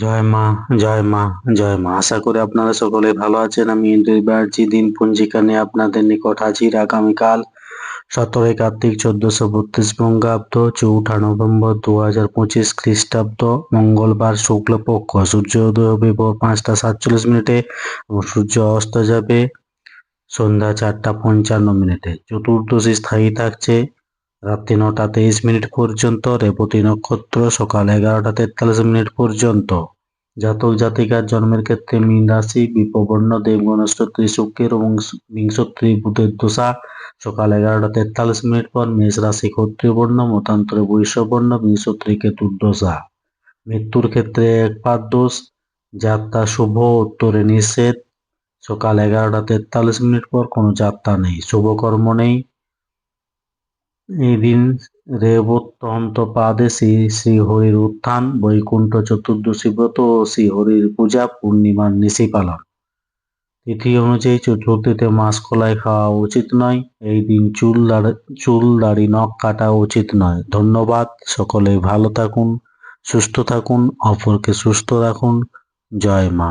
জয় মা জয় মা জয় মা। আশা করি আপনারা সকলে ভালো আছেন। আমি ইন্দ্রিয় ব্যানার্জি দিন পঞ্জিকা নিয়ে আপনাদের নিকট হাজির। আগামীকাল সতেরোই কার্তিক চোদ্দশো বত্রিশ বঙ্গাব্দ, চৌঠা নভেম্বর দু হাজার পঁচিশ খ্রিস্টাব্দ, মঙ্গলবার শুক্লপক্ষ। সূর্যোদয় হবে ভোর পাঁচটা সাতচল্লিশ মিনিটে এবং সূর্য অস্ত যাবে সন্ধ্যা চারটা পঞ্চান্ন মিনিটে। চতুর্দশী স্থায়ী থাকছে। রাত্রি নটা তেইশ মিনিট পর্যন্ত রেবতী নক্ষত্র সকাল এগারোটা তেতাল্লিশ মিনিট পর্যন্ত। জাতক জাতিকার জন্মের ক্ষেত্রে মীন রাশি, বিপবর্ণ দেবগণস্ত্রী শুক্রের এবং বিংশত্রী বুধের দোষা সকাল এগারোটা তেতাল্লিশ মিনিট পর মেষ রাশি ক্ষত্রিয় বর্ণ মতান্তরে বৈশ্যবর্ণ বিংশত্রী কেতুর দোষা মৃত্যুর ক্ষেত্রে একপাত দোষ, যাত্রা শুভ, উত্তরে নিষেধ। সকাল এগারোটা তেতাল্লিশ মিনিট পর কোনো যাত্রা নেই শুভকর্ম নেই। এই দিন রেবত্যন্ত পাদে শ্রী শ্রীহরির উত্থান, বৈকুণ্ঠ চতুর্দশী ব্রত ও শ্রীহরির পূজা পূর্ণিমার নিশি পালন। তিথি অনুযায়ী চতুর্থীতে মাছ কলাই খাওয়া উচিত নয়, এই দিন চুল চুল দাড়ি, নখ কাটা উচিত নয়। ধন্যবাদ সকলে ভালো থাকুন, সুস্থ থাকুন, অপরকে সুস্থ রাখুন। জয় মা।